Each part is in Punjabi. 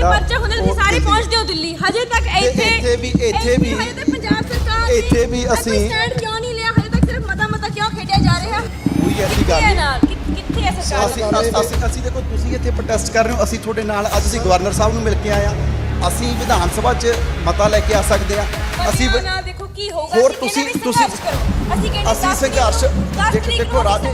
ਜਿਹੜਾ ਪਰਚਾ ਹੁੰਦੇ ਤੁਸੀਂ ਉਹ ਸਾਰੇ ਦਿੱਲੀ- ਪਹੁੰਚਦੇ ਹੋ ਦਿੱਲੀ। ਹਜੇ ਤੱਕ ਇੱਥੇ ਇੱਥੇ ਵੀ- ਇੱਥੇ ਵੀ- ਹਜੇ ਤੱਕ ਪੰਜਾਬ ਸਰਕਾਰ ਇੱਥੇ ਵੀ ਅਸੀਂ- ਸਟੈਂਡ ਕਿਉਂ ਨਹੀਂ ਲਿਆ? ਹਜੇ ਤੱਕ ਸਿਰਫ ਮਤਾ ਮਤਾ ਕਿਉਂ ਖੇਡਿਆ ਜਾ ਰਿਹਾ? ਕੋਈ ਐਸੀ ਗੱਲ ਨਹੀਂ। ਕਿੱਥੇ ਹੈ ਸਰਕਾਰ ਅਸੀਂ ਅਸੀਂ ਅਸੀਂ ਦੇਖੋ ਤੁਸੀਂ ਇੱਥੇ ਪ੍ਰੋਟੈਸਟ ਕਰ ਰਹੇ ਹੋ। ਅਸੀਂ ਤੁਹਾਡੇ ਨਾਲ ਅੱਜ ਅਸੀਂ ਗਵਰਨਰ ਸਾਹਿਬ ਨੂੰ ਮਿਲ ਕੇ ਆਏ ਆ ਅਸੀਂ ਵਿਧਾਨ ਸਭਾ 'ਚ ਮਤਾ ਲੈ ਕੇ ਆ ਸਕਦੇ ਆ ਅਸੀਂ ਕੀ ਹੋਊਗਾ ਹੋਰ ਤੁਸੀਂ- ਤੁਸੀਂ-। ਅਸੀਂ ਕਹਿੰਦੇ ਅਸੀਂ ਸੰਘਰਸ਼ ਦੇਖੋ- ਰਾਜੇ,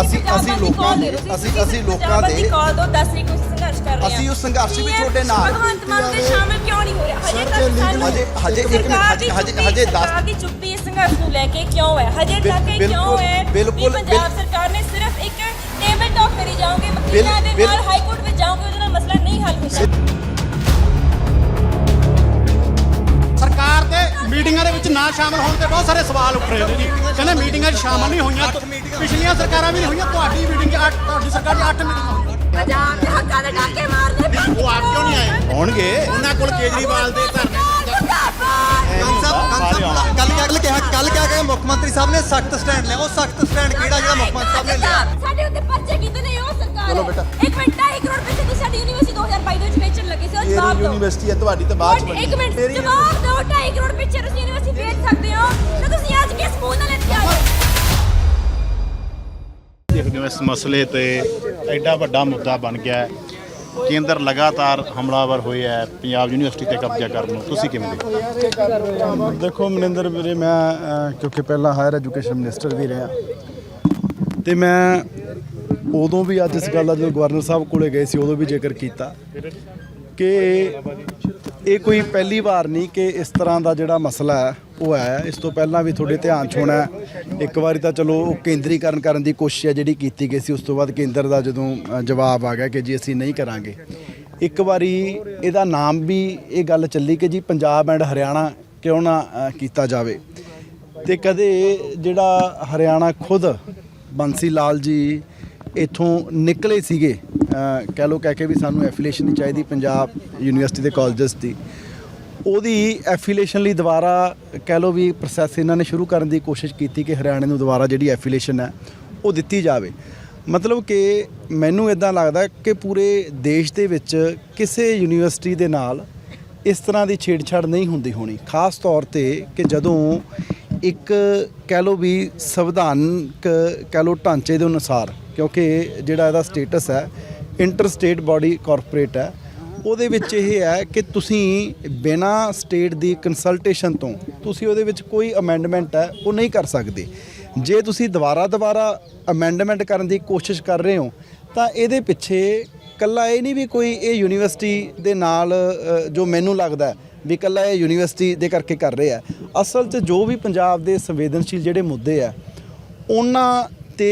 ਅਸੀਂ- ਅਸੀਂ ਦੀ ਲੋਕਾਂ ਦੇ- ਦੇ। ਅਸੀਂ- ਅਸੀਂ ਲੋਕਾਂ ਦੀ ਦੇ- call ਦਿਓ, 10 ਤਰੀਕ ਨੂੰ ਸੰਘਰਸ਼ ਕਰ ਰਹੇ ਹਾਂ ਅਸੀਂ ਉਸ ਸੰਘਰਸ਼ ਵਿੱਚ ਤੁਹਾਡੇ ਨਾਲ। ਭਗਵੰਤ ਮਾਨ ਦੇ ਸ਼ਾਮਿਲ ਕਿਉਂ ਨਹੀਂ ਹੋ ਰਿਹਾ ਹਜੇ ਤੱਕ ਸਾਨੂੰ ਹਜੇ- ਹਜੇ ਇੱਕ ਮਿੰਟ, ਦੀ ਹਜੇ- ਹਜੇ ਦਸ- ਸਰਕਾਰ ਦੀ ਚੁੱਪੀ ਇਸ ਸੰਘਰਸ਼ ਨੂੰ ਲੈ ਕੇ ਕਿਉਂ ਹੈ ਹਜੇ ਤੱਕ ਇਹ ਕਿਉਂ ਹੈ ਬਿਲਕੁਲ- ਪੰਜਾਬ ਸਰਕਾਰ ਨੇ ਸਿਰਫ ਇੱਕ ਟੇਬਲ ਟਾਕ ਕਰੀ ਜਾਓਗੇ ਵਕੀਲਾਂ ਦੇ ਨਾਲ ਹਾਈ ਕੋਰਟ ਵਿੱਚ ਜਾਓਗੇ ਉਹਦੇ ਮਸਲਾ ਨਹੀਂ ਹੱਲ ਹੁੰਦਾ ਸਰਕਾਰ ਦੇ ਮੀਟਿੰਗਾਂ ਦੇ ਵਿੱਚ ਨਾ ਸ਼ਾਮਲ ਹੋਣ ਤੇ ਬਹੁਤ ਸਾਰੇ ਸਵਾਲ ਉੱਠ ਰਹੇ ਨੇ ਜੀ। ਕਹਿੰਦੇ ਮੀਟਿੰਗਾਂ 'ਚ ਸ਼ਾਮਲ ਨਹੀਂ ਹੋਈਆਂ ਪਿਛਲੀਆਂ ਸਰਕਾਰਾਂ ਵੀ ਨਹੀਂ ਹੋਈਆਂ ਤੁਹਾਡੀ ਮੀਟਿੰਗ ਤੁਹਾਡੀ ਸਰਕਾਰ 'ਚ 8 ਮੀਟਿੰਗਾਂ ਪੰਜਾਬ ਦੇ ਹੱਕਾਂ ਦੇ ਡਾਕੇ ਮਾਰਨੇ ਉਹ ਆਪ ਕਿਉਂ ਨਹੀਂ ਆਏ? ਹੋਣਗੇ। ਉਹਨਾਂ ਕੋਲ ਕੇਜਰੀਵਾਲ ਦੇ ਧਰਨੇ ਕੱਲ ਕੱਲ ਕਿਹਾ ਕੱਲ ਕਿਹਾ ਕਿ ਮੁੱਖ ਮੰਤਰੀ ਸਾਹਿਬ ਨੇ ਸਖਤ ਸਟੈਂਡ ਲਿਆ। ਉਹ ਸਖਤ ਸਟੈਂਡ ਕਿਹੜਾ ਜਿਹੜਾ ਮੁੱਖ ਮੰਤਰੀ ਸਾਹਿਬ ਨੇ ਲਿਆ? ਸਾਡੇ ਉੱਤੇ ਪਰਚੇ ਕੀਤੇ ਨੇ ਉਹ ਸਰਕਾਰ। ਚਲੋ। ਬੇਟਾ। ਇੱਕ ਮਿੰਟ 2 ਕਰੋੜ ਪੈਸੇ ਤੁਸੀਂ ਸਾਡੀ ਯੂਨੀਵਰਸਿਟੀ ਮੇਰੀ ਯੂਨੀਵਰਸਿਟੀ ਹੈ ਤੁਹਾਡੀ ਤਾਂ ਬਾਅਦ ਚ ਬਣੀ ਇੱਕ ਮਿੰਟ ਮੇਰੀ ਜਵਾਬ ਦਿਓ 2 ਕਰੋੜ ਪਿੱਛੇ ਤੁਸੀਂ ਯੂਨੀਵਰਸਿਟੀ ਵੇਚ ਸਕਦੇ ਹੋ। ਤਾਂ ਤੁਸੀਂ ਅੱਜ ਕਿਸ ਮੂੰਹ ਨਾਲ ਇੱਥੇ ਆਏ ਹੋ? ਦੇਖਦੇ ਹੋ ਇਸ ਮਸਲੇ ਤੇ ਐਡਾ ਵੱਡਾ ਮੁੱਦਾ ਬਣ ਗਿਆ ਹੈ। ਕੇਂਦਰ ਲਗਾਤਾਰ ਹਮਲਾਵਰ ਹੋਇਆ ਹੈ ਪੰਜਾਬ ਯੂਨੀਵਰਸਿਟੀ ਤੇ ਕਬਜ਼ਾ ਕਰਨ ਨੂੰ। ਤੁਸੀਂ ਕਿਵੇਂ ਦੇਖਦੇ ਹੋ? ਦੇਖੋ ਮਨਿੰਦਰ ਵੀਰੇ ਮੈਂ ਕਿਉਂਕਿ ਪਹਿਲਾਂ ਹਾਇਰ ਐਜੂਕੇਸ਼ਨ ਮਿਨਿਸਟਰ ਵੀ ਰਿਹਾ। ਤੇ ਮੈਂ ਉਦੋਂ ਵੀ ਅੱਜ ਇਸ ਗੱਲ ਦਾ ਜਦੋਂ ਗਵਰਨਰ ਸਾਹਿਬ ਕੋਲੇ ਗਏ ਸੀ ਉਦੋਂ ਵੀ ਜ਼ਿਕਰ ਕੀਤਾ। ਕਿ ਇਹ ਕੋਈ ਪਹਿਲੀ ਵਾਰ ਨਹੀਂ ਕਿ ਇਸ ਤਰ੍ਹਾਂ ਦਾ ਜਿਹੜਾ ਮਸਲਾ ਹੈ, ਉਹ ਹੈ। ਇਸ ਤੋਂ ਪਹਿਲਾਂ ਵੀ ਤੁਹਾਡੇ ਧਿਆਨ 'ਚ ਹੋਣਾ ਇੱਕ ਵਾਰੀ ਤਾਂ ਚਲੋ ਉਹ ਕੇਂਦਰੀਕਰਨ ਕਰਨ ਦੀ ਕੋਸ਼ਿਸ਼ ਹੈ ਜਿਹੜੀ ਕੀਤੀ ਗਈ ਸੀ, ਉਸ ਤੋਂ ਬਾਅਦ ਕੇਂਦਰ ਦਾ ਜਦੋਂ ਜਵਾਬ ਆ ਗਿਆ ਕਿ ਜੀ ਅਸੀਂ ਨਹੀਂ ਕਰਾਂਗੇ। ਇੱਕ ਵਾਰੀ ਇਹਦਾ ਨਾਮ ਵੀ ਇਹ ਗੱਲ ਚੱਲੀ ਕਿ ਜੀ ਪੰਜਾਬ ਐਂਡ ਹਰਿਆਣਾ ਕਿਉਂ ਨਾ ਕੀਤਾ ਜਾਵੇ। ਤੇ ਕਦੇ ਜਿਹੜਾ ਹਰਿਆਣਾ ਖੁਦ ਬੰਸੀ ਲਾਲ ਜੀ ਇੱਥੋਂ ਨਿਕਲੇ ਸੀਗੇ ਕਹਿ ਲੋ ਕਹਿ ਕੇ ਵੀ ਸਾਨੂੰ ਐਫੀਲੀਏਸ਼ਨ ਨਹੀਂ ਚਾਹੀਦੀ ਪੰਜਾਬ ਯੂਨੀਵਰਸਿਟੀ ਦੇ ਕਾਲਜਸ ਦੀ। ਉਹਦੀ ਐਫੀਲੀਏਸ਼ਨ ਲਈ ਦੁਬਾਰਾ ਕਹਿ ਲੋ ਵੀ ਪ੍ਰੋਸੈਸ ਇਹਨਾਂ ਨੇ ਸ਼ੁਰੂ ਕਰਨ ਦੀ ਕੋਸ਼ਿਸ਼ ਕੀਤੀ ਕਿ ਹਰਿਆਣੇ ਨੂੰ ਦੁਬਾਰਾ ਜਿਹੜੀ ਐਫੀਲੀਏਸ਼ਨ ਹੈ, ਉਹ ਦਿੱਤੀ ਜਾਵੇ। ਮਤਲਬ ਕਿ ਮੈਨੂੰ ਇਦਾਂ ਲੱਗਦਾ ਕਿ ਪੂਰੇ ਦੇਸ਼ ਦੇ ਵਿੱਚ ਕਿਸੇ ਯੂਨੀਵਰਸਿਟੀ ਦੇ ਨਾਲ ਇਸ ਤਰ੍ਹਾਂ ਦੀ ਛੇੜਛਾੜ ਨਹੀਂ ਹੁੰਦੀ ਹੋਣੀ। ਖਾਸ ਤੌਰ ਤੇ ਕਿ ਜਦੋਂ ਇੱਕ ਕਹਿ ਲੋ ਵੀ ਸੰਵਿਧਾਨਕ ਕਹਿ ਲੋ ਢਾਂਚੇ ਦੇ ਅਨੁਸਾਰ ਕਿਉਂਕਿ ਜਿਹੜਾ ਇਹਦਾ ਸਟੇਟਸ ਹੈ ਇੰਟਰ ਸਟੇਟ ਬਾਡੀ ਕਾਰਪੋਰੇਟ ਹੈ, ਉਹਦੇ ਵਿੱਚ ਇਹ ਹੈ ਕਿ ਤੁਸੀਂ ਬਿਨਾ ਸਟੇਟ ਦੀ ਕੰਸਲਟੇਸ਼ਨ ਤੋਂ ਤੁਸੀਂ ਉਹਦੇ ਵਿੱਚ ਕੋਈ ਅਮੈਂਡਮੈਂਟ ਹੈ, ਉਹ ਨਹੀਂ ਕਰ ਸਕਦੇ। ਜੇ ਤੁਸੀਂ ਦੁਬਾਰਾ ਦੁਬਾਰਾ ਅਮੈਂਡਮੈਂਟ ਕਰਨ ਦੀ ਕੋਸ਼ਿਸ਼ ਕਰ ਰਹੇ ਹੋ, ਤਾਂ ਇਹਦੇ ਪਿੱਛੇ ਕੱਲਾ ਇਹ ਨਹੀਂ ਵੀ ਕੋਈ ਇਹ ਯੂਨੀਵਰਸਿਟੀ ਦੇ ਨਾਲ ਜੋ ਮੈਨੂੰ ਲੱਗਦਾ ਵੀ ਕੱਲਾ ਇਹ ਯੂਨੀਵਰਸਿਟੀ ਦੇ ਕਰਕੇ ਕਰ ਰਹੇ ਆ ਅਸਲ 'ਚ ਜੋ ਵੀ ਪੰਜਾਬ ਦੇ ਸੰਵੇਦਨਸ਼ੀਲ ਜਿਹੜੇ ਮੁੱਦੇ ਆ ਉਹਨਾਂ ਤੇ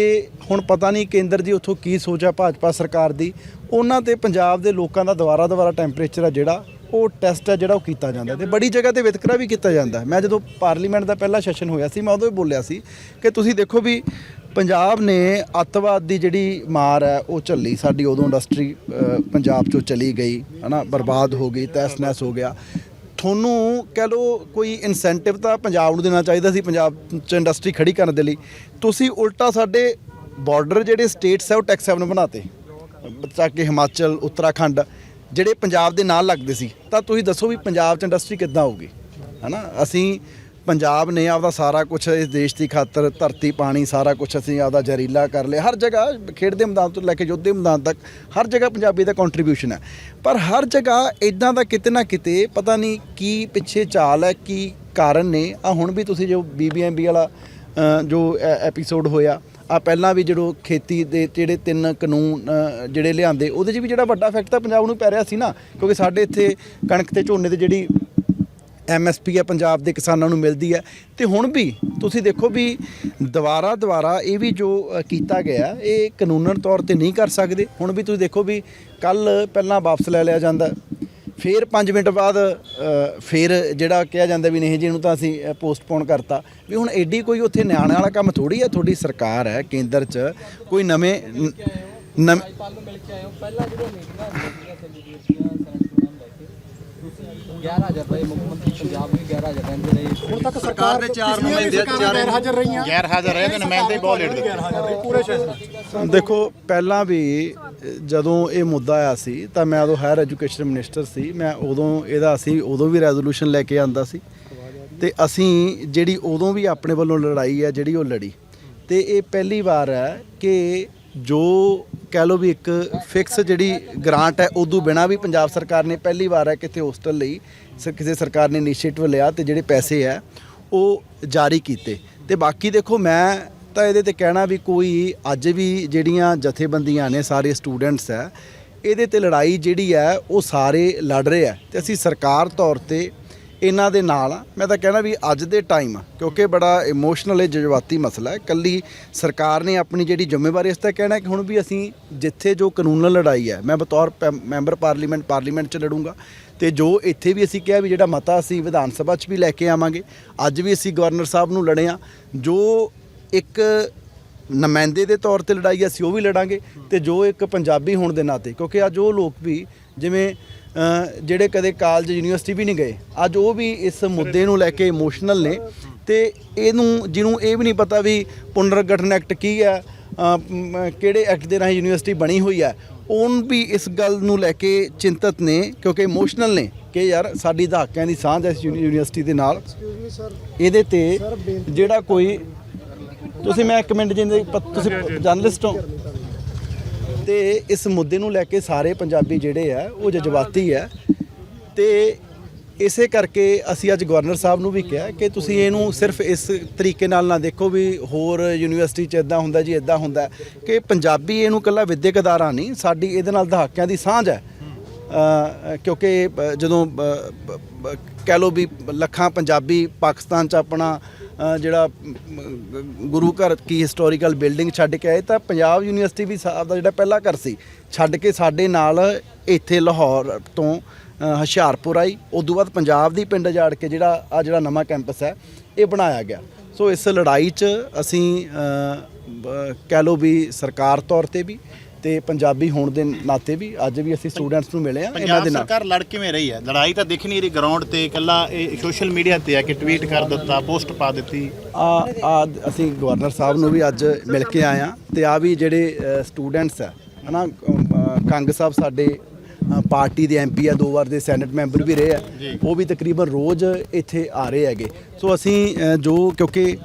ਹੁਣ ਪਤਾ ਨਹੀਂ ਕੇਂਦਰ ਦੀ ਉੱਥੋਂ ਕੀ ਸੋਚ ਆ ਭਾਜਪਾ ਸਰਕਾਰ ਦੀ, ਉਹਨਾਂ ਤੇ ਪੰਜਾਬ ਦੇ ਲੋਕਾਂ ਦਾ ਦੁਬਾਰਾ ਦੁਬਾਰਾ ਟੈਂਪਰੇਚਰ ਆ ਜਿਹੜਾ, ਉਹ ਟੈਸਟ ਆ ਜਿਹੜਾ ਉਹ ਕੀਤਾ ਜਾਂਦਾ ਤੇ ਬੜੀ ਜਗ੍ਹਾ ਤੇ ਵਿਤਕਰਾ ਵੀ ਕੀਤਾ ਜਾਂਦਾ। ਮੈਂ ਜਦੋਂ ਪਾਰਲੀਮੈਂਟ ਦਾ ਪਹਿਲਾ ਸੈਸ਼ਨ ਹੋਇਆ ਸੀ, ਮੈਂ ਉਦੋਂ ਵੀ ਬੋਲਿਆ ਸੀ ਕਿ ਤੁਸੀਂ ਦੇਖੋ ਵੀ ਪੰਜਾਬ ਨੇ ਅੱਤਵਾਦ ਦੀ ਜਿਹੜੀ ਮਾਰ ਹੈ ਉਹ ਝੱਲੀ ਸਾਡੀ ਉਦੋਂ ਇੰਡਸਟਰੀ ਪੰਜਾਬ ਚੋਂ ਚਲੀ ਗਈ, ਹਨਾ, ਬਰਬਾਦ ਹੋ ਗਈ ਤਹਿਸ ਨਹਿਸ ਹੋ ਗਿਆ। ਤੁਹਾਨੂੰ ਕਹਿ ਲਓ ਕੋਈ ਇਨਸੈਂਟਿਵ ਤਾਂ ਪੰਜਾਬ ਨੂੰ ਦੇਣਾ ਚਾਹੀਦਾ ਸੀ, ਪੰਜਾਬ ਚ ਇੰਡਸਟਰੀ ਖੜੀ ਕਰਨ ਦੇ ਲਈ। ਤੁਸੀਂ ਉਲਟਾ ਸਾਡੇ ਬਾਰਡਰ ਜਿਹੜੇ ਸਟੇਟਸ ਹੈ ਉਹ ਟੈਕਸ ਹੈਵਨ ਬਣਾਤੇ। ਤਾਂ ਕਿ ਹਿਮਾਚਲ, ਉੱਤਰਾਖੰਡ ਜਿਹੜੇ ਪੰਜਾਬ ਦੇ ਨਾਲ ਲੱਗਦੇ ਸੀ। ਤਾਂ ਤੁਸੀਂ ਦੱਸੋ ਵੀ ਪੰਜਾਬ ਚ ਇੰਡਸਟਰੀ ਕਿੱਦਾਂ ਹੋਊਗੀ? ਹਨਾ? ਅਸੀਂ ਪੰਜਾਬ ਨੇ ਆਪਦਾ ਸਾਰਾ ਕੁਝ ਇਸ ਦੇਸ਼ ਦੀ ਖਾਤਰ ਧਰਤੀ, ਪਾਣੀ, ਸਾਰਾ ਕੁਝ ਅਸੀਂ ਆਪਦਾ ਜ਼ਹਿਰੀਲਾ ਕਰ ਲਿਆ। ਹਰ ਜਗ੍ਹਾ ਖੇਡ ਦੇ ਮੈਦਾਨ ਤੋਂ ਲੈ ਕੇ ਯੁੱਧ ਦੇ ਮੈਦਾਨ ਤੱਕ ਹਰ ਜਗ੍ਹਾ ਪੰਜਾਬੀ ਦਾ ਕੰਟਰੀਬਿਊਸ਼ਨ ਹੈ। ਪਰ ਹਰ ਜਗ੍ਹਾ ਇਦਾਂ ਦਾ ਕਿਤੇ ਨਾ ਕਿਤੇ ਪਤਾ ਨਹੀਂ ਕੀ ਪਿੱਛੇ ਚਾਲ ਹੈ, ਕੀ ਕਾਰਨ ਨੇ। ਆ ਹੁਣ ਵੀ ਤੁਸੀਂ ਜੋ ਬੀਬੀਐਮਬੀ ਵਾਲਾ ਜੋ ਐਪੀਸੋਡ ਹੋਇਆ ਆ ਪਹਿਲਾਂ ਵੀ ਜਿਹੜੋ ਖੇਤੀ ਦੇ ਜਿਹੜੇ ਤਿੰਨ ਕਾਨੂੰਨ ਜਿਹੜੇ ਲਿਆਂਦੇ, ਉਹਦੇ 'ਚ ਵੀ ਜਿਹੜਾ ਵੱਡਾ ਇਫੈਕਟ ਤਾਂ ਪੰਜਾਬ ਨੂੰ ਪੈ ਰਿਹਾ ਸੀ ਨਾ, ਕਿਉਂਕਿ ਸਾਡੇ ਇੱਥੇ ਕਣਕ ਤੇ ਝੋਨੇ ਤੇ ਜਿਹੜੀ ਐਮਐਸਪੀ ਹੈ, ਪੰਜਾਬ ਦੇ ਕਿਸਾਨਾਂ ਨੂੰ ਮਿਲਦੀ ਹੈ। ਤੇ ਹੁਣ ਵੀ ਤੁਸੀਂ ਦੇਖੋ ਵੀ ਦੁਬਾਰਾ ਦੁਬਾਰਾ ਇਹ ਵੀ ਜੋ ਕੀਤਾ ਗਿਆ, ਇਹ ਕਾਨੂੰਨਨ ਤੌਰ ਤੇ ਨਹੀਂ ਕਰ ਸਕਦੇ। ਹੁਣ ਵੀ ਤੁਸੀਂ ਦੇਖੋ ਵੀ ਕੱਲ ਪਹਿਲਾਂ ਵਾਪਸ ਲੈ ਲਿਆ ਜਾਂਦਾ। ਫਿਰ 5 ਮਿੰਟ ਬਾਅਦ ਫਿਰ ਜਿਹੜਾ ਕਿਹਾ ਜਾਂਦਾ ਵੀ ਨਹੀਂ ਜੀ, ਇਹਨੂੰ ਤਾਂ ਅਸੀਂ ਪੋਸਟਪੋਨ ਕਰਤਾ। ਵੀ ਹੁਣ ਐਡੀ ਕੋਈ ਉੱਥੇ ਨਿਆਣੇ ਵਾਲਾ ਕੰਮ ਥੋੜੀ ਹੈ, ਤੁਹਾਡੀ ਸਰਕਾਰ ਹੈ, ਕੇਂਦਰ 'ਚ ਕੋਈ ਨਵੇਂ, ਨ- ਨਵੇਂ ਹੁਣ ਤੱਕ ਸਰਕਾਰ ਨੇ ਚਾਰ ਨੁਮਾਇੰਦੇ- ਚਾਰ- ਗੈਰ ਹਾਜ਼ਰ ਰਹੀਆਂ। ਗੈਰ ਹਾਜ਼ਰ ਰਹੇ ਤੇ ਨੁਮਾਇੰਦੇ ਬਹੁਤ ਲੇਟ ਦਿੱਤੇ ਪੂਰੇ ਸੈਸ਼ਨ ਦੇਖੋ ਪਹਿਲਾਂ ਵੀ ਜਦੋਂ ਇਹ ਮੁੱਦਾ ਆਇਆ ਸੀ ਤਾਂ ਮੈਂ ਉਦੋਂ ਹਾਇਰ ਐਜੂਕੇਸ਼ਨ ਮਿਨਿਸਟਰ ਸੀ। ਮੈਂ ਉਦੋਂ ਇਹਦਾ ਅਸੀਂ ਉਦੋਂ ਵੀ ਰੈਜ਼ੋਲੂਸ਼ਨ ਲੈ ਕੇ ਆਂਦਾ ਸੀ। ਤੇ ਅਸੀਂ ਜਿਹੜੀ ਉਦੋਂ ਵੀ ਆਪਣੇ ਵੱਲੋਂ ਲੜਾਈ ਹੈ ਜਿਹੜੀ ਉਹ ਲੜੀ। ਤੇ ਇਹ ਪਹਿਲੀ ਵਾਰ ਹੈ ਕਿ ਜੋ ਕਹਿ ਲਓ ਵੀ ਇੱਕ ਫਿਕਸ ਜਿਹੜੀ ਗ੍ਰਾਂਟ ਹੈ ਉਦੋਂ ਬਿਨਾ ਵੀ ਪੰਜਾਬ ਸਰਕਾਰ ਨੇ ਪਹਿਲੀ ਵਾਰ ਹੈ ਕਿਤੇ ਹੋਸਟਲ ਲਈ ਸ- ਕਿਸੇ ਸਰਕਾਰ ਨੇ ਇਨੀਸ਼ੀਏਟਿਵ ਲਿਆ ਤੇ ਜਿਹੜੇ ਪੈਸੇ ਹੈ, ਉਹ ਜਾਰੀ ਕੀਤੇ। ਤੇ ਬਾਕੀ ਦੇਖੋ, ਮੈਂ ਤਾਂ ਇਹਦੇ ਤੇ ਕਹਿਣਾ ਵੀ ਕੋਈ ਅੱਜ ਵੀ ਜਿਹੜੀਆਂ ਜਥੇਬੰਦੀਆਂ ਨੇ, ਸਾਰੇ ਸਟੂਡੈਂਟਸ ਹੈ, ਇਹਦੇ ਤੇ ਲੜਾਈ ਜਿਹੜੀ ਹੈ, ਉਹ ਸਾਰੇ ਲੜ ਰਹੇ ਆ ਤੇ ਅਸੀਂ ਸਰਕਾਰ ਤੌਰ ਤੇ ਇਹਨਾਂ ਦੇ ਨਾਲ ਆ। ਮੈਂ ਤਾਂ ਕਹਿਣਾ ਵੀ ਅੱਜ ਦੇ ਟਾਈਮ ਕਿਉਂਕਿ ਬੜਾ ਇਮੋਸ਼ਨਲ ਹੈ ਜਜ਼ਬਾਤੀ ਮਸਲਾ ਹੈ। ਕੱਲੀ ਸਰਕਾਰ ਨੇ ਆਪਣੀ ਜਿਹੜੀ ਜ਼ਿੰਮੇਵਾਰੀ, ਇਸ ਤੇ ਕਹਿਣਾ ਕਿ ਹੁਣ ਵੀ ਅਸੀਂ ਜਿੱਥੇ ਜੋ ਕਾਨੂੰਨ ਲੜਾਈ ਹੈ, ਮੈਂ ਬਤੌਰ ਪੈ- ਮੈਂਬਰ ਪਾਰਲੀਮੈਂਟ ਪਾਰਲੀਮੈਂਟ 'ਚ ਲੜੂੰਗਾ। ਤੇ ਜੋ ਇੱਥੇ ਵੀ ਅਸੀਂ ਕਿਹਾ ਵੀ ਜਿਹੜਾ ਮਤਾ ਅਸੀਂ ਵਿਧਾਨ ਸਭਾ 'ਚ ਵੀ ਲੈ ਕੇ ਆਵਾਂਗੇ, ਅੱਜ ਵੀ ਅਸੀਂ ਗਵਰਨਰ ਸਾਹਿਬ ਨੂੰ ਲੜੇ ਆ ਜੋ ਇੱਕ ਨੁਮਾਇੰਦੇ ਦੇ ਤੌਰ ਤੇ ਲੜਾਈ ਅਸੀਂ ਉਹ ਵੀ ਲੜਾਂਗੇ। ਤੇ ਜੋ ਇੱਕ ਪੰਜਾਬੀ ਹੋਣ ਦੇ ਨਾਤੇ, ਕਿਉਂਕਿ ਅੱਜ ਉਹ ਲੋਕ ਵੀ ਜਿਵੇਂ ਜਿਹੜੇ ਕਦੇ ਕਾਲਜ ਯੂਨੀਵਰਸਿਟੀ ਵੀ ਨਹੀਂ ਗਏ। ਅੱਜ ਉਹ ਵੀ ਇਸ ਮੁੱਦੇ ਨੂੰ ਲੈ ਕੇ ਇਮੋਸ਼ਨਲ ਨੇ ਤੇ ਇਹਨੂੰ ਜਿਹਨੂੰ ਇਹ ਵੀ ਨਹੀਂ ਪਤਾ ਵੀ ਪੁਨਰਗਠਨ ਐਕਟ ਕੀ ਹੈ ਕਿਹੜੇ ਐਕਟ ਦੇ ਰਾਹੀਂ ਯੂਨੀਵਰਸਿਟੀ ਬਣੀ ਹੋਈ ਹੈ ਉਹਨ ਵੀ ਇਸ ਗੱਲ ਨੂੰ ਲੈ ਕੇ ਚਿੰਤਤ ਨੇ ਕਿਉਂਕਿ ਇਮੋਸ਼ਨਲ ਨੇ ਕਿ ਯਾਰ ਸਾਡੀ ਦਹਾਕਿਆਂ ਦੀ ਸਾਂਝ ਇਸ ਯੂਨੀ- ਯੂਨੀਵਰਸਿਟੀ ਦੇ ਨਾਲ। ਇਹਦੇ ਤੇ ਜਿਹੜਾ ਕੋਈ ਤੁਸੀਂ ਮੈਂ ਇੱਕ ਮਿੰਟ ਜਿੰਦੇ ਤੁਸੀਂ ਜਰਨਲਿਸਟ ਹੋ। ਤੇ ਇਸ ਮੁੱਦੇ ਨੂੰ ਲੈ ਕੇ ਸਾਰੇ ਪੰਜਾਬੀ ਜਿਹੜੇ ਆ, ਉਹ ਜਜ਼ਬਾਤੀ ਹੈ ਤੇ ਇਸੇ ਕਰਕੇ ਅਸੀਂ ਅੱਜ ਗਵਰਨਰ ਸਾਹਿਬ ਨੂੰ ਵੀ ਕਿਹਾ ਕਿ ਤੁਸੀਂ ਇਹਨੂੰ ਸਿਰਫ ਇਸ ਤਰੀਕੇ ਨਾਲ ਨਾ ਦੇਖੋ ਵੀ ਹੋਰ ਯੂਨੀਵਰਸਿਟੀ 'ਚ ਇਦਾਂ ਹੁੰਦਾ ਜੀ ਇਦਾਂ ਹੁੰਦਾ। ਕਿ ਪੰਜਾਬੀ ਇਹਨੂੰ ਕੱਲਾ ਵਿਦਿਅਕ ਅਦਾਰਾ ਨਹੀਂ, ਸਾਡੀ ਇਹਦੇ ਨਾਲ ਦਹਾਕਿਆਂ ਦੀ ਸਾਂਝ ਹੈ। ਕਿਉਂਕਿ ਜਦੋਂ ਕਹਿ ਲਓ ਵੀ ਲੱਖਾਂ ਪੰਜਾਬੀ ਪਾਕਿਸਤਾਨ 'ਚ ਆਪਣਾ ਜਿਹੜਾ ਗੁਰੂ ਘਰ ਕੀ ਹਿਸਟੋਰੀਕਲ ਬਿਲਡਿੰਗ ਛੱਡ ਕੇ ਆਏ ਤਾਂ ਪੰਜਾਬ ਯੂਨੀਵਰਸਿਟੀ ਵੀ ਸਾਹਿਬ ਦਾ ਜਿਹੜਾ ਪਹਿਲਾ ਘਰ ਸੀ ਛੱਡ ਕੇ ਸਾਡੇ ਨਾਲ ਇੱਥੇ ਲਾਹੌਰ ਤੋਂ ਅ, ਹੁਸ਼ਿਆਰਪੁਰ ਆਈ। ਉਸ ਤੋਂ ਬਾਅਦ ਪੰਜਾਬ ਦੀ ਪਿੰਡ ਜਾੜ ਕੇ ਜਿਹੜਾ ਆ ਜਿਹੜਾ ਨਵਾਂ ਕੈਂਪਸ ਹੈ ਇਹ ਬਣਾਇਆ ਗਿਆ। ਸੋ ਇਸ ਲੜਾਈ 'ਚ ਅਸੀਂ ਕਹਿ ਲਓ ਵੀ ਸਰਕਾਰ ਤੌਰ ਤੇ ਵੀ ਤੇ ਪੰਜਾਬੀ ਹੋਣ ਦੇ ਨਾਤੇ ਵੀ ਅੱਜ ਵੀ ਅਸੀਂ ਸਟੂਡੈਂਟਸ ਨੂੰ ਮਿਲੇ ਆ ਇਹਨਾਂ ਪੰਜਾਬ ਦੇ ਨਾਲ। ਸਰਕਾਰ ਲੜ ਕਿਵੇਂ ਰਹੀ ਹੈ? ਲੜਾਈ ਤਾਂ ਦਿਖ ਨਹੀਂ ਰਹੀ ਗਰਾਊਂਡ ਤੇ ਇਕੱਲਾ ਇਹ ਸੋਸ਼ਲ ਮੀਡੀਆ ਤੇ ਹੈ ਕਿ ਟਵੀਟ ਕਰ ਦਿੱਤਾ ਪੋਸਟ ਪਾ ਦਿੱਤੀ। ਆ ਆ ਅਸੀਂ ਗਵਰਨਰ ਸਾਹਿਬ ਨੂੰ ਵੀ ਅੱਜ ਮਿਲ ਕੇ ਆਏ ਆ ਤੇ ਆ ਵੀ ਜਿਹੜੇ ਸਟੂਡੈਂਟਸ ਆ ਹਨਾ ਕੰਗ ਸਾਹਿਬ ਸਾਡੇ ਪਾਰਟੀ ਦੇ ਐਮਪੀ ਆ ਦੋ ਵਾਰ ਦੇ ਸੈਨੇਟ ਮੈਂਬਰ ਵੀ ਰਹੇ ਆ ਉਹ ਵੀ ਤਕਰੀਬਨ ਰੋਜ਼ ਇੱਥੇ ਆ ਰਹੇ ਹੈਗੇ। ਸੋ ਅਸੀਂ ਜੋ ਕਿਉਂਕਿ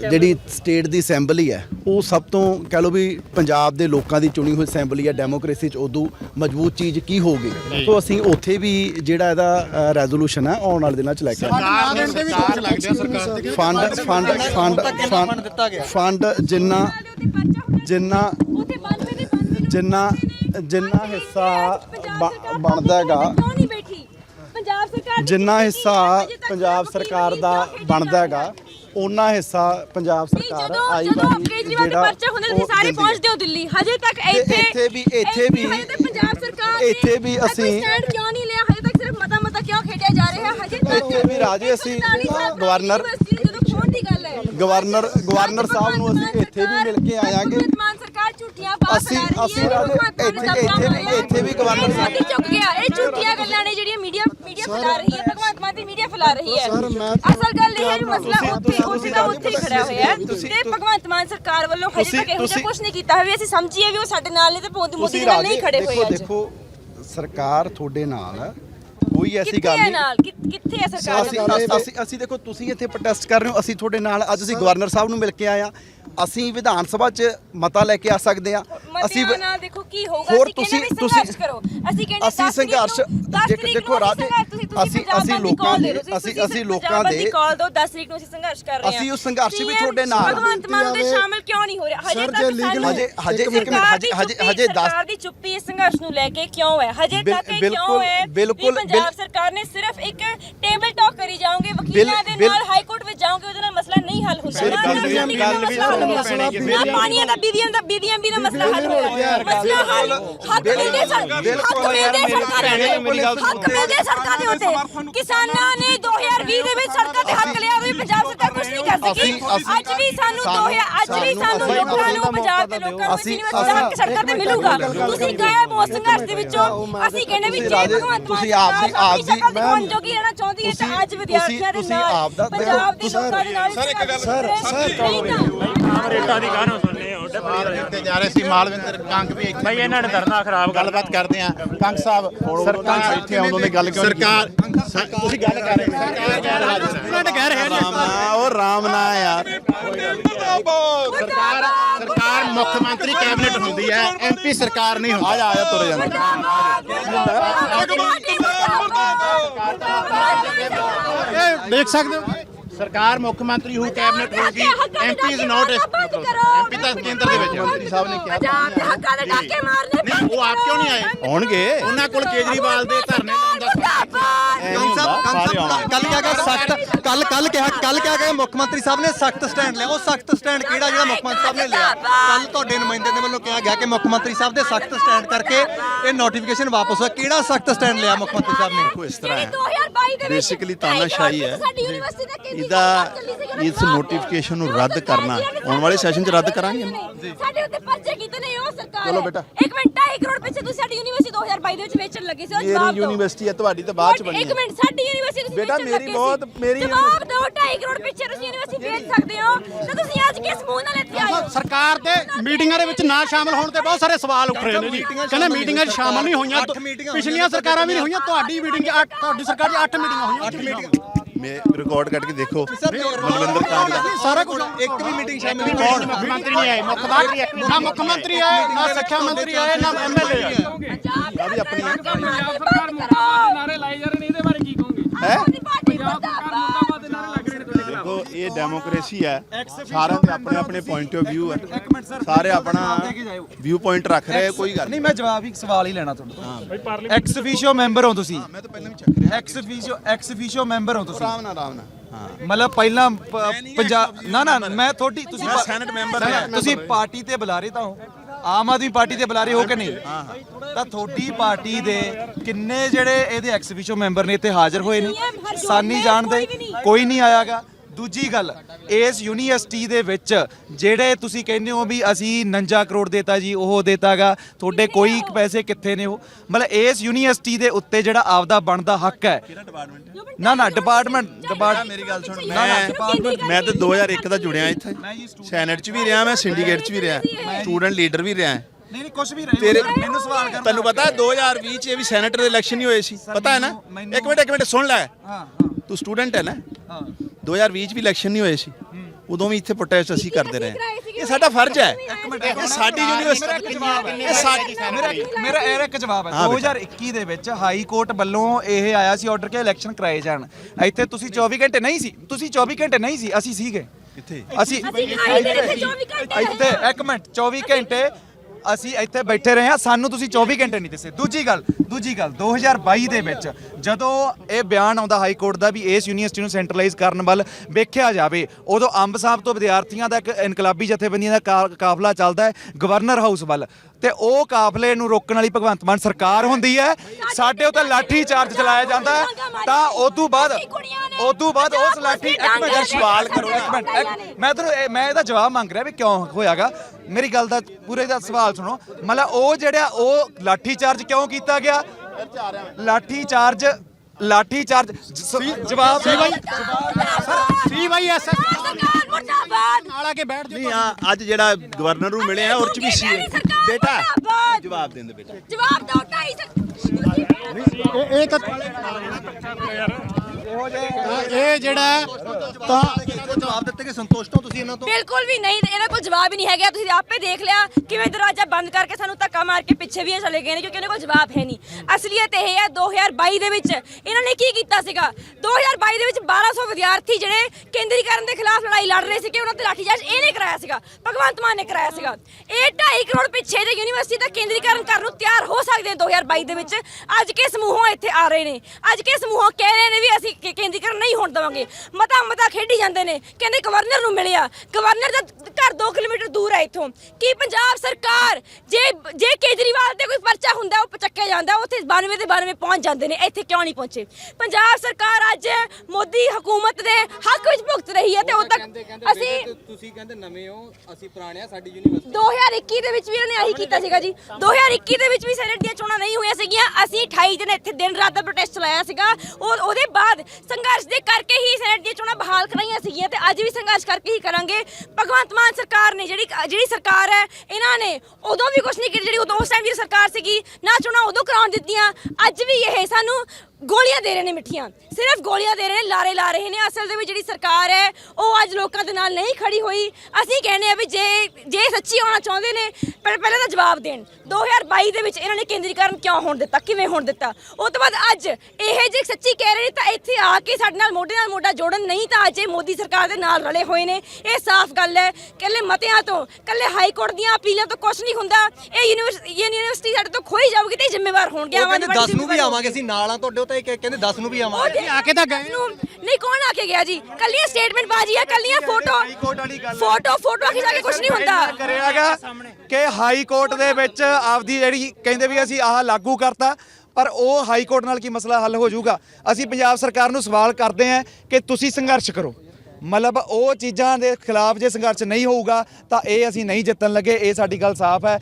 ਜਿਹੜੀ ਸਟੇਟ ਦੀ ਅਸੈਂਬਲੀ ਹੈ ਉਹ ਸਭ ਤੋਂ ਕਹ ਲਓ ਵੀ ਪੰਜਾਬ ਦੇ ਲੋਕਾਂ ਦੀ ਚੁਣੀ ਹੋਈ ਅਸੈਂਬਲੀ ਹੈ ਡੈਮੋਕ੍ਰੇਸੀ ਚ ਉਦੋਂ ਮਜ਼ਬੂਤ ਚੀਜ਼ ਕੀ ਹੋਊਗੀ? ਸੋ ਅਸੀਂ ਉੱਥੇ ਵੀ ਜਿਹੜਾ ਇਹਦਾ ਰੈਜ਼ੋਲੂਸ਼ਨ ਹੈ ਆਉਣ ਵਾਲੇ ਦਿਨਾਂ ਚ ਲੈ ਕੇ ਆਵਾਂਗੇ। ਫੰਡ ਫੰਡ ਫੰਡ ਫੰਡ ਦਿੱਤਾ ਗਿਆ? ਫੰਡ ਜਿੰਨਾ ਜਿੰਨਾ ਉੱਥੇ 92 ਦੇ 92 ਨੂੰ ਜਿੰਨਾ ਜਿੰਨਾ ਹਿੱਸਾ ਬਣਦਾ ਹੈਗਾ। ਜਿੰਨਾ ਹਿੱਸਾ ਪੰਜਾਬ ਸਰਕਾਰ ਦਾ ਬਣਦਾ ਹੈਗਾ। ਉਹਨਾਂ ਹਿੱਸਾ ਪੰਜਾਬ ਸਰਕਾਰ ਜਦੋਂ ਆਈ ਜਦੋਂ ਵਾਰੀ ਕੇਜਰੀਵਾਲ ਦੇ ਪਰਚਾ ਹੁੰਦੇ ਤੁਸੀਂ ਉਹ ਸਾਰੇ ਦਿੰਦੀ। ਪਹੁੰਚਦੇ ਹੋ ਦਿੱਲੀ। ਹਜੇ ਤੱਕ ਇੱਥੇ ਇੱਥੇ ਵੀ- ਇੱਥੇ ਵੀ- ਹਜੇ ਤੱਕ ਪੰਜਾਬ ਸਰਕਾਰ ਨੇ ਇੱਥੇ ਵੀ ਕੋਈ ਅਸੀਂ- stand ਕਿਉਂ ਨਹੀਂ ਲਿਆ? ਹਜੇ ਤੱਕ ਸਿਰਫ ਮਤਾ ਮਤਾ ਕਿਉਂ ਖੇਡਿਆ ਜਾ ਰਿਹਾ? ਹਜੇ ਤੱਕ ਇੱਥੇ ਵੀ ਰਾਜੇ ਅਸੀਂ 147 ਸਾਲ ਪੁਰਾਣੀ ਗਵਰਨਰ- ਯੂਨੀਵਰਸਿਟੀ ਨੂੰ ਜਦੋਂ ਖੋਣ ਦੀ ਗੱਲ ਹੈ। ਗਵਰਨਰ ਗਵਰਨਰ ਸਾਹਿਬ ਨੂੰ ਅਸੀਂ ਇੱਥੇ ਵੀ ਮਿਲ ਕੇ ਮਾਨ ਸਰਕਾਰ ਝੂਠੀਆਂ ਬਾਤ ਅਸੀਂ- ਅਸੀਂ ਇੱਥੇ- ਇੱਥੇ ਵੀ- ਇੱਥੇ ਵੀ ਗਵਰਨਰ ਸਾਡੀ ਚੁੱਕ ਗਿਆ ਇਹ ਝੂਠੀਆਂ ਗੱਲਾਂ ਨੇ ਜਿਹੜੀਆਂ ਮੀਡੀਆ ਮੀਡੀਆ ਫੈਲਾ ਰਹੀ ਹੈ ਭਗਵੰਤ ਮਾਨ ਦੀ ਮੀਡੀਆ ਫੈਲਾ ਰਹੀ ਹੈ। ਅਸਲ ਗੱਲ ਇਹ ਹੈ ਵੀ ਮਸਲਾ ਉੱਥੇ ਉੱਥੇ ਦਾ ਉੱਥੇ ਹੀ ਖੜਾ ਹੋਇਆ ਹੈ। ਤੇ ਭਗਵੰਤ ਮਾਨ ਸਰਕਾਰ ਵੱਲੋਂ ਹਜੇ ਤੱਕ ਇਹੋ ਜਿਹਾ ਕੁਝ ਨਹੀਂ ਕੀਤਾ ਹੋਇਆ। ਵੀ ਅਸੀਂ ਸਮਝੀਏ ਵੀ ਉਹ ਸਾਡੇ ਨਾਲ ਨੇ ਤੇ ਮੋਦੀ ਨਾਲ ਨਹੀਂ ਖੜੇ ਹੋਏ ਦੇਖੋ ਸਰਕਾਰ ਤੁਹਾਡੇ ਨਾਲ ਹੈ। ਕੋਈ ਐਸੀ ਗੱਲ ਨਹੀਂ। ਨਾਲ? ਕਿੱਥੇ ਹੈ ਸਰਕਾਰ ਅਸੀਂ ਅਸੀਂ ਅਸੀਂ ਦੇਖੋ ਤੁਸੀਂ ਇੱਥੇ ਪ੍ਰੋਟੈਸਟ ਕਰ ਰਹੇ ਹੋ ਅਸੀਂ ਤੁਹਾਡੇ ਨਾਲ ਅੱਜ ਅਸੀਂ ਗਵਰਨਰ ਸਾਹਿਬ ਨੂੰ ਮਿਲ ਕੇ ਆਏ ਆ ਅਸੀਂ ਵਿਧਾਨ ਸਭਾ 'ਚ ਮਤਾ ਲੈ ਕੇ ਆ ਸਕਦੇ ਆ ਅਸੀਂ ਨਾਲ ਦੇਖੋ ਕੀ ਹੋਊਗਾ? ਹੋਰ ਅਸੀਂ ਤੁਸੀਂ- ਤੁਸੀਂ- ਕਰੋ। ਅਸੀਂ ਕਹਿੰਦੇ ਅਸੀਂ 10 ਤਰੀਕ ਸੰਘਰਸ਼ ਨੂੰ- 10 ਦੇਖ- ਰਾਜੇ, ਅਸੀਂ- ਅਸੀਂ ਦੀ ਲੋਕਾਂ ਦੇ ਦੇ- ਅਸੀਂ- ਅਸੀਂ ਲੋਕਾਂ ਦੀ ਦੇ- call ਦਿਓ 10 ਤਰੀਕ ਨੂੰ ਅਸੀਂ ਸੰਘਰਸ਼ ਕਰ ਰਹੇ ਹਾਂ। ਅਸੀਂ ਉਸ ਸੰਘਰਸ਼ 'ਚ ਵੀ CM ਤੁਹਾਡੇ ਨਾਲ। ਭਗਵੰਤ ਮਾਨ ਦੇ ਸ਼ਾਮਲ ਕਿਉਂ ਨਹੀਂ ਹੋ ਰਿਹਾ? ਹਜੇ ਤੱਕ ਹਜੇ- ਹਜੇ ਇੱਕ ਮਿੰਟ, ਸਰਕਾਰ ਹਜੇ- ਦੀ ਹਜੇ- ਹਜੇ ਦਸ- ਸਰਕਾਰ ਦੀ ਚੁੱਪੀ ਇਸ ਸੰਘਰਸ਼ ਨੂੰ ਲੈ ਕੇ ਕਿਉਂ ਹੈ? ਹਜੇ ਤੱਕ ਇਹ ਬਿਲਕੁਲ- ਕਿਉਂ ਹੈ? ਵੀ ਬਿਲਕੁਲ- ਪੰਜਾਬ ਸਰਕਾਰ ਨੇ ਸਿਰਫ ਇੱਕ ਟੇਬਲ ਟਾਕ ਕਰੀ ਜਾਓਗੇ ਵਕੀਲਾਂ ਦੇ ਨਾਲ ਹਾਈ ਕੋਰਟ ਵਿੱਚ ਜਾਓਗੇ ਉਹਦੇ ਨਾਲ ਮਸਲਾ ਨਹੀਂ ਹੱਲ ਹੁੰਦਾ ਨਾ ਨਾ ਨਾ ਪਾਣੀਆਂ ਦਾ ਬੀਬੀਆਂ ਦਾ ਬੀਬੀਆਂ ਵੀ ਦਾ ਮਸਲਾ ਹੱਲ ਹੋਇਆ ਮਸਲਾ ਹੱਲ ਹੱਕ ਮਿਲਦੇ ਹੱਕ ਮਿਲਦੇ ਦੇ ਉੱਤੇ ਹੱਕ ਮਿਲਦੇ ਸੜਕਾਂ ਦੇ ਉੱਤੇ ਕਿਸਾਨਾਂ ਨੇ 2020 ਦੇ ਵਿੱਚ ਸੜਕਾਂ ਤੇ ਹੱਕ ਲਿਆ ਵੀ ਪੰਜਾਬ ਸਰਕਾਰ ਨਹੀਂ ਕਰ ਸਕੀ ਅਸੀਂ- ਅਸੀਂ- ਅੱਜ ਵੀ ਸਾਨੂੰ ਸਾਨੂੰ- 2000 ਅੱਜ ਵੀ ਸਾਨੂੰ ਸਾਨੂੰ ਲੋਕਾਂ ਨੂੰ ਮੌਕਾ ਪੰਜਾਬ ਦੇ ਦਿਓ। ਲੋਕਾਂ ਨੂੰ ਅਸੀਂ- ਅਸੀਂ ਹੱਕ ਸੜਕਾਂ ਤੇ ਮਿਲੂਗਾ ਤੁਸੀਂ ਗਾਇਬ ਹੋ ਸੰਘਰਸ਼ ਦੇ ਵਿੱਚੋਂ ਅਸੀਂ ਕਹਿੰਦੇ ਵੀ ਤੁਸੀਂ ਜੇ ਰਾਜੇ, ਭਗਵੰਤ ਮਾਨ ਤੁਸੀਂ ਆਪ ਦੀ- ਸਰਕਾਰ ਆਪ ਦੀ- ਸ਼ਕਲ ਦਿਖਾਉਣ ਜੋਗੀ ਰਹਿਣਾ ਚਾਹੁੰਦੀ ਹੈ ਤਾਂ ਤੁਸੀਂ- ਅੱਜ ਵਿਦਿਆਰਥੀਆਂ ਦੇ ਤੁਸੀਂ ਨਾਲ ਆਪ ਦਾ- ਪੰਜਾਬ ਦੇ ਲੋਕਾਂ ਦੇ ਨਾਲ ਸਰ, ਇੱਕ ਗੱਲ- ਸਰ ਸਰ ਰੇਟਾਂ ਦੀ ਗਾਣਾ ਸੁਣਨੇ ਦਿੱਤੇ ਜਾ ਰਹੇ ਸੀ ਮਾਲਵਿੰਦਰ ਕੰਗ ਵੀ ਇੱਥੇ ਬਈ ਇਹਨਾਂ ਨੇ ਧਰਨਾ ਖਰਾਬ ਕਰ ਗੱਲਬਾਤ ਕਰਦੇ ਆ ਕੰਗ ਸਾਹਿਬ ਸਰਕਾਰ ਇੱਥੇ ਆਉਂਦੋਂ ਦੀ ਗੱਲ ਕਿਉਂ ਸਰਕਾਰ ਤੁਸੀਂ ਗੱਲ ਕਰ ਰਹੇ ਸਰਕਾਰ ਉਹਨਾਂ ਨੇ ਕਹਿ ਰਹੇ ਨੇ ਉਹ ਰਾਮ ਨਾ ਯਾਰ। ਸਰਕਾਰ ਸਰਕਾਰ ਮੁੱਖ ਮੰਤਰੀ ਕੈਬਨਿਟ ਹੁੰਦੀ ਹੈ ਐਮਪੀ ਸਰਕਾਰ ਨਹੀਂ ਹੁੰਦੀ। ਆ ਜਾ ਤੁਰ ਜਾਂਦਾ ਦੇਖ ਸਕਦੇ ਹੋ? ਸਰਕਾਰ ਮੁੱਖ ਮੰਤਰੀ ਹੂ ਕੈਬਨਿਟ ਹੋਊਗੀ ਐਮਪੀ ਇਜ਼ ਨਾਟ ਐਮਪੀ ਤਾਂ ਕੇਂਦਰ ਦੇ ਵਿੱਚ ਮੰਤਰੀ ਸਾਹਿਬ ਨੇ ਕਿਹਾ ਪੰਜਾਬ ਦੇ ਹੱਕਾਂ ਦੇ। ਡਾਕੇ ਮਾਰਨੇ ਨਹੀਂ ਉਹ ਆਪ ਕਿਉਂ ਨਹੀਂ ਆਏ? ਆਉਣਗੇ। ਉਹਨਾਂ ਕੋਲ ਕੇਜਰੀਵਾਲ ਦੇ ਧਰਨੇ ਲਾਉਣ ਦਾ ਕੱਲ ਕਿਹਾ ਗਿਆ ਸਖਤ ਕੱਲ ਕੱਲ ਕਿਹਾ ਕੱਲ ਕਿਹਾ ਗਿਆ ਮੁੱਖ ਮੰਤਰੀ ਸਾਹਿਬ ਨੇ ਸਖਤ ਸਟੈਂਡ ਲਿਆ। ਉਹ ਸਖਤ ਸਟੈਂਡ ਕਿਹੜਾ ਜਿਹੜਾ ਮੁੱਖ ਮੰਤਰੀ ਸਾਹਿਬ ਨੇ ਲਿਆ? ਕੱਲ ਤੁਹਾਡੇ ਨੁਮਾਇੰਦੇ ਦੇ ਵੱਲੋਂ ਕਿਹਾ ਗਿਆ ਕਿ ਮੁੱਖ ਮੰਤਰੀ ਸਾਹਿਬ ਦੇ ਸਖਤ ਸਟੈਂਡ ਕਰਕੇ ਇਹ ਨੋਟੀਫਿਕੇਸ਼ਨ ਵਾਪਸ ਹੋਇਆ। ਕਿਹੜਾ ਸਖਤ ਸਟੈਂਡ ਲਿਆ ਮੁੱਖ ਮੰਤਰੀ ਸਾਹਿਬ ਨੇ? ਦੇਖੋ ਇਸ ਤਰ੍ਹਾਂ ਹੈ। 2022 ਦੇ ਵਿੱਚ ਬੇਸਿਕਲੀ ਤਾਨਾਸ਼ਾਹੀ ਹੈ। ਸਾਡੀ ਯੂਨੀਵਰਸਿਟੀ ਦਾ ਸੀ ਇਸ ਨੋਟੀਫਿਕੇਸ਼ਨ ਨੂੰ ਰੱਦ ਕਰਨਾ। ਆਉਣ ਵਾਲੇ ਸੈਸ਼ਨ 'ਚ ਰੱਦ ਕਰਾਂਗੇ ਸਾਡੇ ਉੱਤੇ ਪਰਚੇ ਕੀਤੇ ਨੇ ਉਹ ਸਰਕਾਰ। ਚਲੋ। ਬੇਟਾ। ਇੱਕ ਮਿੰਟ 2 ਕਰੋੜ ਪਿੱਛੇ ਤੁਸੀਂ ਸਾਡੀ ਯੂਨੀਵਰਸਿਟੀ 2022 ਦੇ ਵਿੱਚ ਵੇਚਣ ਲੱਗੇ ਸੀ ਉਹ ਜਵਾਬ ਮੇਰੀ ਦਿਓ। ਯੂਨੀਵਰਸਿਟੀ ਹੈ ਤੁਹਾਡੀ ਤਾਂ ਬਾਅਦ 'ਚ ਬਣੀ ਇੱਕ ਹੈ ਮਿੰਟ ਸਾਡੀ ਯੂਨੀਵਰਸਿਟੀ ਤੁਸੀਂ ਬੇਟਾ, ਵੇਚਣ ਮੇਰੀ ਲੱਗੇ ਬਹੁਤ- ਸੀ। ਮੇਰੀ ਜਵਾਬ ਦਿਓ 2 ਕਰੋੜ ਪਿੱਛੇ ਤੁਸੀਂ ਯੂਨੀਵਰਸਿਟੀ ਵੇਚ ਸਕਦੇ ਹੋ। ਤੇ ਤੁਸੀਂ ਅੱਜ ਕਿਸ ਮੂੰਹ ਨਾਲ ਇੱਥੇ ਆਏ ਹੋ? ਸਰਕਾਰ ਦੇ ਮੀਟਿੰਗਾਂ ਦੇ ਵਿੱਚ ਨਾ ਸ਼ਾਮਲ ਹੋਣ ਤੇ ਬਹੁਤ ਸਾਰੇ ਸਵਾਲ ਉੱਠ ਰਹੇ ਨੇ ਜੀ। ਕਹਿੰਦੇ ਮੀਟਿੰਗਾਂ 'ਚ ਸ਼ਾਮਲ ਨਹੀਂ ਹੋਈਆਂ ਪਿਛਲੀਆਂ ਸਰਕਾਰਾਂ ਵੀ ਨਹੀਂ ਹੋਈਆਂ ਤੁਹਾਡੀ ਮੀਟਿੰਗ 'ਚ ਤੁਹਾਡੀ ਸਰਕਾਰ 'ਚ 8 ਮੀਟਿੰਗਾਂ ਹੋਈਆਂ ਅੱਠ ਮੀਟਿੰਗਾਂ। ਮੈਂ ਰਿਕਾਰਡ ਕੱਟ ਕੇ ਦੇਖੋ। ਮਨਵਿੰਦਰ ਕਾਂਗ ਦਾ ਸਾਰਾ ਕੁਝ। ਇੱਕ ਵੀ ਮੀਟਿੰਗ ਸ਼ਾਮਿਲ ਨਹੀਂ ਕੌਣ? ਮੁੱਖ ਮੰਤਰੀ ਨਹੀਂ ਆਏ। ਮੁੱਖ ਮੰਤਰੀ ਨਾ ਮੁੱਖ ਮੰਤਰੀ ਆਏ ਨਾ ਸਿੱਖਿਆ ਮੰਤਰੀ ਆਏ ਨਾ ਐਮਐਲਏ ਆਏ। ਪੰਜਾਬ ਦੇ ਵੀ ਆਪਣੀ- ਪੰਜਾਬ ਸਰਕਾਰ ਮੁਰਦਾਬਾਦ ਨਾਰੇ ਲਾਏ ਜਾ ਰਹੇ ਨੇ ਇਹਦੇ ਬਾਰੇ ਕੀ ਕਹੋਗੇ? ਹੈ? ਪਾਰਟੀ ਮੁਰਦਾਬਾਦ ਮੁਰਦਾਬਾਦ ਦੇਖੋ ਇਹ ਡੈਮੋਕ੍ਰੇਸੀ ਹੈ। ਸਾਰਿਆਂ ਦੇ ਆਪਣੇ ਆਪਣੇ ਪੁਆਇੰਟ ਆਫ View ਹੈ। ਸਾਰੇ ਆਪਣਾ ਵਿਊ ਪੁਆਇੰਟ ਰੱਖ ਰਹੇ ਕੋਈ ਗੱਲ ਨਹੀਂ ਮੈਂ ਜਵਾਬ ਹੀ ਸਵਾਲ ਹੀ ਲੈਣਾ ਤੁਹਾਨੂੰ। ਐਕਸ ਅਫੀਸ਼ੀਓ ਮੈਂਬਰ ਹੋ ਤੁਸੀਂ। ਮੈਂ ਤਾਂ ਪਹਿਲਾਂ ਵੀ ਚੱਕ ਰਿਹਾ। Ex officio ex officio member ਹੋ ਤੁਸੀਂ। ਆਰਾਮ ਨਾਲ ਆਰਾਮ ਨਾਲ। ਹਾਂ। ਮਤਲਬ ਪਹਿਲਾਂ ਪੰਜਾਬ ਨਾ ਨਾ ਮੈਂ ਤੁਹਾਡੀ ਤੁਸੀਂ ਮੈਂ ਸੈਨੇਟ ਮੈਂਬਰ ਹਾਂ। ਤੁਸੀਂ ਪਾਰਟੀ ਤੇ ਬੁਲਾਰੇ ਤਾਂ ਹੋ। ਆਮ ਆਦਮੀ ਪਾਰਟੀ ਤੇ ਬੁਲਾਰੇ ਹੋ ਕਿ ਨਹੀਂ? ਤਾਂ ਤੁਹਾਡੀ ਪਾਰਟੀ ਦੇ ਕਿੰਨੇ ਜਿਹੜੇ ਇਹਦੇ ਐਕਸ ਅਫੀਸ਼ੀਓ ਮੈਂਬਰ ਨੇ ਇੱਥੇ ਹਾਜ਼ਰ ਹੋਏ ਨੇ? ਸਾਨੀ ਜਾਣਦੇ? ਕੋਈ ਨਹੀਂ ਆਇਆਗਾ। ਦੂਜੀ ਗੱਲ ਇਸ ਯੂਨੀਵਰਸਿਟੀ ਦੇ ਵਿੱਚ ਜਿਹੜੇ ਤੁਸੀਂ ਕਹਿੰਦੇ ਹੋ ਵੀ ਅਸੀਂ 49 ਕਰੋੜ ਦੇਤਾ ਜੀ ਉਹ ਦੇਤਾਗਾ। ਤੁਹਾਡੇ ਕੋਈ ਪੈਸੇ ਕਿੱਥੇ ਨੇ ਉਹ? ਮਤਲਬ ਇਸ ਯੂਨੀਵਰਸਿਟੀ ਦੇ ਉੱਤੇ ਜਿਹੜਾ ਆਪਦਾ ਬਣਦਾ ਹੱਕ ਹੈ। ਨਾ ਨਾ ਡਿਪਾਰਟਮੈਂਟ ਡਿਪਾਰਟ ਮੇਰੀ ਗੱਲ ਸੁਣ ਮੈਂ ਮੈਂ ਤਾਂ 2001 ਦਾ ਜੁੜਿਆ ਇੱਥੇ। ਸੈਨੇਟ 'ਚ ਵੀ ਰਿਹਾ ਮੈਂ ਸਿੰਡੀਕੇਟ 'ਚ ਵੀ ਰਿਹਾ। ਸਟੂਡੈਂਟ ਲੀਡਰ ਵੀ ਰਿਹਾ। ਨਹੀਂ ਨਹੀਂ ਕੁਝ ਵੀ ਰਹੇ। ਤੇਰੇ ਮੈਨੂੰ ਸਵਾਲ ਕਰਨ ਤੈਨੂੰ ਪਤਾ ਹੈ? 2020 'ਚ ਇਹ ਵੀ ਸੈਨੇਟਰ ਦੇ ਇਲੈਕਸ਼ਨ ਨਹੀਂ ਹੋਏ ਸੀ। ਪਤਾ ਹੈ ਨਾ? ਇੱਕ ਮਿੰਟ ਇੱਕ ਮਿੰਟ ਸੁਣ ਲੈ। ਹਾਂ ਹਾਂ। ਤੂੰ ਸਟੂਡੈਂਟ ਹੈ ਨਾ? ਹਾਂ। 2020 'ਚ ਵੀ ਇਲੈਕਸ਼ਨ ਨਹੀਂ ਹੋਏ ਸੀ। ਉਦੋਂ ਵੀ ਇੱਥੇ ਪ੍ਰੋਟੈਸਟ ਅਸੀਂ ਕਰਦੇ ਰਹੇ। ਇਹ ਸਾਡਾ ਫਰਜ਼ ਹੈ। ਇਹ ਸਾਡੀ ਯੂਨੀਵਰਸਿਟੀ ਇਹ ਸਾਡੀ ਮੇਰਾ ਮੇਰਾ ਇਹ ਇੱਕ ਜਵਾਬ ਹੈ। ਹਾਂ ਬੇਟਾ। 2021 ਦੇ ਵਿੱਚ ਹਾਈ ਕੋਰਟ ਵੱਲੋਂ ਇਹ ਆਇਆ ਸੀ ਆਰਡਰ ਕਿ ਇਲੈਕਸ਼ਨ ਕਰਾਏ ਜਾਣ। ਇੱਥੇ ਤੁਸੀਂ 24 ਘੰਟੇ ਨਹੀਂ ਸੀ। ਤੁਸੀਂ 24 ਘੰਟੇ ਨਹੀਂ ਸੀ। ਅਸੀਂ ਸੀਗੇ। ਕਿੱਥੇ? ਅਸੀਂ ਅਸੀਂ ਖਾਈ ਦੇ ਇੱਥੇ 24 ਘੰਟੇ ਇੱਥੇ ਇੱਕ ਮਿੰਟ। 24 ਘੰਟੇ ਅਸੀਂ ਇੱਥੇ ਬੈਠੇ ਰਹੇ ਹਾਂ। ਸਾਨੂੰ ਤੁਸੀਂ 24 ਘੰਟੇ ਨਹੀਂ ਦਿੱਸੇ। ਦੂਜੀ ਗੱਲ ਦੂਜੀ ਗੱਲ 2022 ਦੇ ਵਿੱਚ ਜਦੋਂ ਇਹ ਬਿਆਨ ਆਉਂਦਾ ਹਾਈ ਕੋਰਟ ਦਾ ਵੀ ਇਸ ਯੂਨੀਵਰਸਿਟੀ ਨੂੰ ਸੈਂਟਰਲਾਈਜ਼ ਕਰਨ ਵੱਲ ਵੇਖਿਆ ਜਾਵੇ, ਉਦੋਂ ਅੰਬ ਸਾਹਿਬ ਤੋਂ ਵਿਦਿਆਰਥੀਆਂ ਦਾ ਇੱਕ ਇਨਕਲਾਬੀ ਜਥੇਬੰਦੀਆਂ ਦਾ ਕਾ- ਕਾਫਲਾ ਚੱਲਦਾ ਹੈ, ਗਵਰਨਰ ਹਾਊਸ ਵੱਲ। ਤੇ ਉਹ ਕਾਫਲੇ ਨੂੰ ਰੋਕਣ ਵਾਲੀ ਭਗਵੰਤ ਮਾਨ ਸਰਕਾਰ ਹੁੰਦੀ ਹੈ। ਸਾਡੇ ਉੱਤੇ ਲਾਠੀ ਚਾਰਜ ਚਲਾਇਆ ਜਾਂਦਾ ਹੈ। ਤਾਂ ਉਦੋਂ ਬਾਅਦ ਉਦੋਂ ਬਾਅਦ ਉਸ ਲਾਠੀ ਇੱਕ ਮਿੰਟ ਸਵਾਲ ਕਰੋ ਇੱਕ ਮਿੰਟ। ਮੈਂ ਤੁਹਾਨੂੰ ਇਹ- ਮੈਂ ਇਹਦਾ ਜਵਾਬ ਮੰਗ ਰਿਹਾ ਵੀ ਕਿਉਂ ਹੋਇਆਗਾ? ਮੇਰੀ ਗੱਲ ਦਾ ਪੂਰੇ ਦਾ ਸਵਾਲ ਸੁਣੋ। ਮਤਲਬ ਉਹ ਜਿਹੜਾ ਉਹ ਲਾਠੀ ਚਾਰਜ ਕਿਉਂ ਕੀਤਾ ਗਿਆ? Lathi charge lathi charge. ਜ- ਜਵਾਬ ਸੀ ਬਾਈ। ਸੀ ਬਾਈ ਐਸਐਸ ਸਰਕਾਰ ਮੁਰਦਾਬਾਦ। ਨਾਲ ਆ ਕੇ ਬੈਠ ਜਾਓ ਨਹੀਂ ਆ ਅੱਜ ਜਿਹੜਾ ਗਵਰਨਰ ਨੂੰ ਮਿਲਿਆ ਉਹ 'ਚ ਵੀ ਸੀ। ਇਹ। ਬੇਟਾ ਜਵਾਬ ਦੇਂਦੇ ਬੇਟਾ। ਜਵਾਬ ਦਿਓ ਢਾਈ ਸਰ ਇਹ ਇਹ ਤਾਂ ਇਹ ਜਿਹੜਾ ਤਾਂ ਜਵਾਬ ਦਿੱਤੇ ਕਿ ਸੰਤੁਸ਼ਟ ਹੋ ਤੁਸੀਂ ਇਹਨਾਂ ਤੋਂ? ਬਿਲਕੁਲ ਵੀ ਨਹੀਂ ਇਹਦਾ ਕੋਈ ਜਵਾਬ ਹੀ ਨਹੀਂ ਹੈਗਾ। ਤੁਸੀਂ ਆਪੇ ਦੇਖ ਲਿਆ ਕਿਵੇਂ ਦਰਵਾਜ਼ਾ ਬੰਦ ਕਰਕੇ ਸਾਨੂੰ ਧੱਕਾ ਮਾਰ ਕੇ ਪਿੱਛੇ ਵੀ ਇਹ ਚਲੇ ਗਏ ਨੇ, ਕਿਉਂਕਿ ਇਹਨਾਂ ਕੋਲ ਜਵਾਬ ਹੈ ਨਹੀਂ। ਅਸਲੀਅਤ ਇਹ ਹੈ 2022 ਦੇ ਵਿੱਚ ਇਹਨਾਂ ਨੇ ਕੀ ਕੀਤਾ ਸੀਗਾ? 2022 ਦੇ ਵਿੱਚ 1200 ਵਿਦਿਆਰਥੀ ਜਿਹੜੇ ਕੇਂਦਰੀਕਰਨ ਦੇ ਖਿਲਾਫ ਲੜਾਈ ਲੜ ਰਹੇ ਸੀ ਕਿ ਉਹਨਾਂ ਤੇ ਲਾਠੀਚਾਰਜ ਇਹਨੇ ਕਰਾਇਆ ਸੀਗਾ, ਭਗਵੰਤ ਮਾਨ ਨੇ ਕਰਾਇਆ ਸੀਗਾ। ਇਹ 2.5 ਕਰੋੜ ਪਿੱਛੇ ਦੇ ਯੂਨੀਵਰਸਿਟੀ ਦਾ ਕੇਂਦਰੀਕਰਨ ਕਰਨ ਨੂੰ ਤਿਆਰ ਹੋ ਸਕਦੇ ਨੇ 2022 ਦੇ ਵਿੱਚ, ਅੱਜ ਕੇ ਸਮੂਹੋਂ ਇੱਥੇ ਆ ਰਹੇ ਨੇ। ਅੱਜ ਕੇ ਸਮੂਹੋਂ ਕਹਿ ਰਹੇ ਨੇ ਵੀ ਅਸੀਂ ਕੇਂਦਰੀਕਰਨ ਨਹੀਂ ਹੋਣ ਦੇਵਾਂਗੇ। ਮਤਾ ਮਤਾ ਖੇਡੀ ਜਾਂਦੇ ਨੇ, ਕਹਿੰਦੇ ਗਵਰਨਰ ਨੂੰ ਮਿਲਿਆ। ਗਵਰਨਰ ਦਾ ਘਰ 2 ਕਿਲੋਮੀਟਰ ਦੂਰ ਹੈ ਇੱਥੋਂ। ਕੀ ਪੰਜਾਬ ਸਰਕਾਰ ਜੇ ਜੇ ਕੇਜਰੀਵਾਲ ਤੇ ਕੋਈ ਪਰਚਾ ਹੁੰਦਾ ਉਹ ਚੱਕਿਆ ਜਾਂਦਾ ਉੱਥੇ 92 ਦੇ 92 ਪਹੁੰਚ ਜਾਂਦੇ ਨੇ ਇੱਥੇ ਕਿਉਂ ਨਹੀਂ ਪਹੁੰਚੇ? ਪੰਜਾਬ ਸਰਕਾਰ ਅੱਜ ਮੋਦੀ ਹਕੂਮਤ ਦੇ ਹੱਕ ਵਿੱਚ ਭੁਗਤ ਰਹੀ ਹੈ ਤੇ ਉਦੋਂ ਤੱਕ ਅਸੀਂ ਤੁਸੀਂ ਕਹਿੰਦੇ ਨਵੇਂ ਹੋ ਅਸੀਂ ਪੁਰਾਣੇ ਆ ਸਾਡੀ ਯੂਨੀਵਰਸਿਟੀ 2021 ਦੇ ਵਿੱਚ ਵੀ ਉਹਨੇ ਆਹੀ ਕੀਤਾ ਸੀਗਾ ਜੀ। 2021 ਦੇ ਵਿੱਚ ਵੀ ਸੈਨੇਟ ਦੀਆਂ ਚੋਣਾਂ ਨਹੀਂ ਹੋਈਆਂ ਸੀਗੀਆਂ ਅਸੀਂ 28 ਦਿਨ ਇੱਥੇ ਦਿਨ ਰਾਤ ਦਾ ਪ੍ਰੋਟੈਸਟ ਚਲਾਇਆ ਸੀਗਾ। ਔਰ ਉਹਦੇ ਬਾਅਦ ਸੰਘਰਸ਼ ਦੇ ਕਰਕੇ ਹੀ ਸੈਨੇਟ ਦੀਆਂ ਚੋਣਾਂ ਬਹਾਲ ਕਰਾਈਆਂ ਸੀਗੀਆਂ ਤੇ ਅੱਜ ਵੀ ਸੰਘਰਸ਼ ਕਰਕੇ ਹੀ ਕਰਾਂਗੇ। ਭਗਵੰਤ ਮਾਨ ਸਰਕਾਰ ਨੇ ਜਿਹੜੀ ਜਿਹੜੀ ਸਰਕਾਰ ਹੈ ਇਹਨਾਂ ਨੇ ਉਦੋਂ ਵੀ ਕੁਝ ਨਹੀਂ ਕੀਤਾ ਜਿਹੜੀ ਉਦੋਂ ਉਸ ਟਾਈਮ ਦੀ ਸਰਕਾਰ ਸੀਗੀ, ਨਾ ਚੋਣਾਂ ਉਦੋਂ ਕਰਾਉਣ ਦਿੱਤੀਆਂ, ਅੱਜ ਵੀ ਇਹ ਸਾਨੂੰ ਗੋਲੀਆਂ ਦੇ ਰਹੇ ਨੇ ਮਿੱਠੀਆਂ। ਸਿਰਫ ਗੋਲੀਆਂ ਦੇ ਰਹੇ ਨੇ ਲਾਰੇ ਲਾ ਰਹੇ ਨੇ। ਅਸਲ ਦੇ ਵਿੱਚ ਜਿਹੜੀ ਸਰਕਾਰ ਹੈ ਉਹ ਅੱਜ ਲੋਕਾਂ ਦੇ ਨਾਲ ਨਹੀਂ ਖੜੀ ਹੋਈ। ਅਸੀਂ ਕਹਿੰਦੇ ਆ ਵੀ ਜੇ ਜੇ ਸੱਚੀ ਹੋਣਾ ਚਾਹੁੰਦੇ ਨੇ ਪਰ ਪਹਿਲਾਂ ਤਾਂ ਜਵਾਬ ਦੇਣ। 2022 ਦੇ ਵਿੱਚ ਇਹਨਾਂ ਨੇ ਕੇਂਦਰੀਕਰਨ ਕਿਉਂ ਹੋਣ ਦਿੱਤਾ? ਕਿਵੇਂ ਹੋਣ ਦਿੱਤਾ? ਉਹ ਤੋਂ ਬਾਅਦ ਅੱਜ ਇਹ ਜੇ ਸੱਚੀ ਕਹਿ ਰਹੇ ਨੇ ਤਾਂ ਇੱਥੇ ਆ ਕੇ ਸਾਡੇ ਨਾਲ ਮੋਢੇ ਨਾਲ ਮੋਢਾ ਜੋੜਨ ਨਹੀਂ ਤਾਂ ਅੱਜ ਇਹ ਮੋਦੀ ਸਰਕਾਰ ਦੇ ਨਾਲ ਰਲੇ ਹੋਏ ਨੇ। ਇਹ ਸਾਫ਼ ਗੱਲ ਹੈ। ਕੱਲੇ ਮਤਿਆਂ ਤੋਂ ਕੱਲੇ ਹਾਈ ਕੋਰਟ ਦੀਆਂ ਅਪੀਲਾਂ ਤੋਂ ਕੁਝ ਨਹੀਂ ਹੁੰਦਾ। ਇਹ ਯੂਨੀਵਰਸਿਟੀ ਸਾਡੇ ਤੋਂ ਖੋਈ ਜਾਊਗੀ ਤੇ ਜ਼ਿੰਮੇਵਾਰ ਹੋਣਗੇ। ਵਾਲੀ 10 ਨੂੰ ਵੀ ਆਵਾਂਗੇ ਅਸੀਂ ਨਾਲ ਆ ਤੁਹਾਡੇ ਉੱਤੇ ਕਹਿੰਦੇ 10 ਨੂੰ ਵੀ ਆਵਾਂਗੇ। ਆ ਕੇ ਤਾਂ ਗਏ। ਨੂੰ- ਨਹੀਂ ਕੌਣ ਆ ਕੇ ਗਿਆ ਜੀ? ਕੱਲੀਆਂ ਸਟੇਟਮੈਂਟ ਬਾਜੀ ਆ ਕੱਲੀਆਂ ਫੋਟੋ ਫੋਟੋ ਫੋਟੋ ਖਿਚਾ ਕੇ ਕੁਝ ਨਹੀਂ ਹੁੰਦਾ। ਕਰਿਆਗਾ ਕਿ ਹਾਈ ਕੋਰਟ ਦੇ ਵਿੱਚ ਆਪਦੀ ਜਿਹੜੀ ਕਹਿੰਦੇ ਵੀ ਅਸੀਂ ਆਹ ਲਾਗੂ ਕਰਤਾ ਪਰ ਉਹ ਹਾਈ ਕੋਰਟ ਨਾਲ ਕੀ ਮਸਲਾ ਹੱਲ ਹੋ ਜਾਊਗਾ? ਅਸੀਂ ਪੰਜਾਬ ਸਰਕਾਰ ਨੂੰ ਸਵਾਲ ਕਰਦੇ ਹਾਂ ਕਿ ਤੁਸੀਂ ਸੰਘਰਸ਼ ਕਰੋ। ਮਤਲਬ ਉਹ ਚੀਜ਼ਾਂ ਦੇ ਖਿਲਾਫ ਜੇ ਸੰਘਰਸ਼ ਨਹੀਂ ਹੋਊਗਾ ਤਾਂ ਇਹ ਅਸੀਂ ਨਹੀਂ ਜਿੱਤਣ ਲੱਗੇ ਇਹ ਸਾਡੀ ਗੱਲ ਸਾਫ਼ ਹੈ।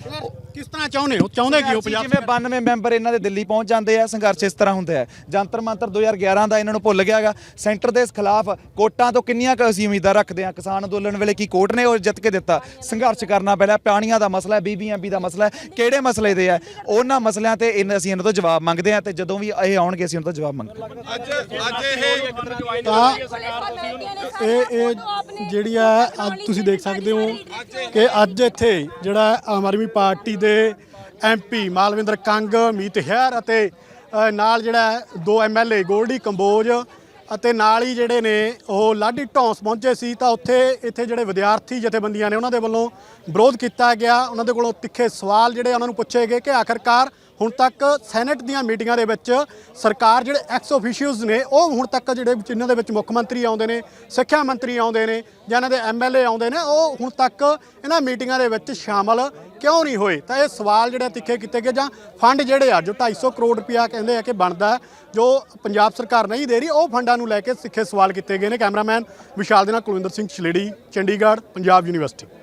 ਕਿਸ ਤਰ੍ਹਾਂ ਚਾਹੁੰਦੇ ਹੋ? ਚਾਹੁੰਦੇ ਕੀ ਹੋ ਪੰਜਾਬ ਜਿਵੇਂ 92 ਮੈਂਬਰ ਇਹਨਾਂ ਦੇ ਦਿੱਲੀ ਪਹੁੰਚ ਜਾਂਦੇ ਆ ਸੰਘਰਸ਼ ਇਸ ਤਰ੍ਹਾਂ ਹੁੰਦਾ ਹੈ। ਜੰਤਰ ਮੰਤਰ 2011 ਦਾ ਇਹਨਾਂ ਨੂੰ ਭੁੱਲ ਗਿਆਗਾ ਸੈਂਟਰ ਦੇ ਖਿਲਾਫ ਕੋਰਟਾਂ ਤੋਂ ਕਿੰਨੀਆਂ ਕੁ ਅਸੀਂ ਉਮੀਦਾਂ ਰੱਖਦੇ ਆ ਕਿਸਾਨ ਅੰਦੋਲਨ ਵੇਲੇ ਕੀ ਕੋਰਟ ਨੇ ਉਹ ਜਿੱਤ ਕੇ ਦਿੱਤਾ? ਸੰਘਰਸ਼ ਕਰਨਾ ਪਹਿਲਾਂ ਪਾਣੀਆਂ ਦਾ ਮਸਲਾ ਹੈ ਬੀਬੀਐਮਬੀ ਦਾ ਮਸਲਾ ਹੈ। ਕਿਹੜੇ ਮਸਲੇ ਦੇ ਆ? ਉਹਨਾਂ ਮਸਲਿਆਂ ਤੇ ਇਹਨਾਂ ਅਸੀਂ ਇਹਨਾਂ ਤੋਂ ਜਵਾਬ ਮੰਗਦੇ ਆ ਤੇ ਜਦੋਂ ਵੀ ਇਹ ਆਉਣਗੇ ਅਸੀਂ ਉਹਨਾਂ ਤੋਂ ਜਵਾਬ ਮੰਗਾਂਗੇ ਤਾਂ ਇਹ ਇਹ ਜਿਹੜੀ ਆ ਅੱਜ ਤੁਸੀਂ ਦੇਖ ਸਕਦੇ ਹੋ ਕਿ ਅੱਜ ਇੱਥੇ ਜਿਹੜਾ ਆਮ ਆਦਮੀ ਪਾਰਟੀ ਦੇ ਐਮਪੀ ਮਾਲਵਿੰਦਰ ਕੰਗ, ਮੀਤ ਹੈਰ ਅਤੇ ਨਾਲ ਜਿਹੜਾ ਹੈ ਦੋ ਐਮਐਲਏ ਗੋਲਡੀ ਕੰਬੋਜ ਅਤੇ ਨਾਲ ਹੀ ਜਿਹੜੇ ਨੇ ਉਹ ਲਾਡੀ ਢੌਂਸ ਪਹੁੰਚੇ ਸੀ, ਤਾਂ ਉੱਥੇ ਇੱਥੇ ਜਿਹੜੇ ਵਿਦਿਆਰਥੀ ਜਥੇਬੰਦੀਆਂ ਨੇ ਉਹਨਾਂ ਦੇ ਵੱਲੋਂ ਵਿਰੋਧ ਕੀਤਾ ਗਿਆ। ਉਹਨਾਂ ਦੇ ਕੋਲੋਂ ਤਿੱਖੇ ਸਵਾਲ ਜਿਹੜੇ ਉਹਨਾਂ ਨੂੰ ਪੁੱਛੇ ਗਏ ਕਿ ਆਖਰਕਾਰ ਹੁਣ ਤੱਕ ਸੈਨੇਟ ਦੀਆਂ ਮੀਟਿੰਗਾਂ ਦੇ ਵਿੱਚ ਸਰਕਾਰ ਜਿਹੜੇ ਐਕਸ ਆਫੀਸ਼ੀਅਲਸ ਨੇ, ਉਹ ਹੁਣ ਤੱਕ ਜਿਹੜੇ ਜਿਨ੍ਹਾਂ ਦੇ ਵਿੱਚ ਮੁੱਖ ਮੰਤਰੀ ਆਉਂਦੇ ਨੇ, ਸਿੱਖਿਆ ਮੰਤਰੀ ਆਉਂਦੇ ਨੇ, ਜਾਂ ਇਹਨਾਂ ਦੇ ਐਮਐਲਏ ਆਉਂਦੇ ਨੇ, ਉਹ ਹੁਣ ਤੱਕ ਇਹਨਾਂ ਮੀਟਿੰਗਾਂ ਦੇ ਵਿੱਚ ਸ਼ਾਮਲ ਕਿਉਂ ਨਹੀਂ ਹੋਏ? ਤਾਂ ਇਹ ਸਵਾਲ ਜਿਹੜੇ ਤਿੱਖੇ ਕੀਤੇ ਗਏ, ਜਾਂ ਫੰਡ ਜਿਹੜੇ ਆ, ਜੋ 250 ਕਰੋੜ ਰੁਪਇਆ ਕਹਿੰਦੇ ਆ ਕਿ ਬਣਦਾ, ਜੋ ਪੰਜਾਬ ਸਰਕਾਰ ਨਹੀਂ ਦੇ ਰਹੀ, ਉਹ ਫੰਡਾਂ ਨੂੰ ਲੈ ਕੇ ਸਿੱਖੇ ਸਵਾਲ ਕੀਤੇ ਗਏ ਨੇ। ਕੈਮਰਾਮੈਨ ਵਿਸ਼ਾਲ ਦੇ ਨਾਲ ਕੁਲਵਿੰਦਰ ਸਿੰਘ ਛਲੇੜੀ ਚੰਡੀਗੜ੍ਹ, ਪੰਜਾਬ ਯੂਨੀਵਰਸਿਟੀ।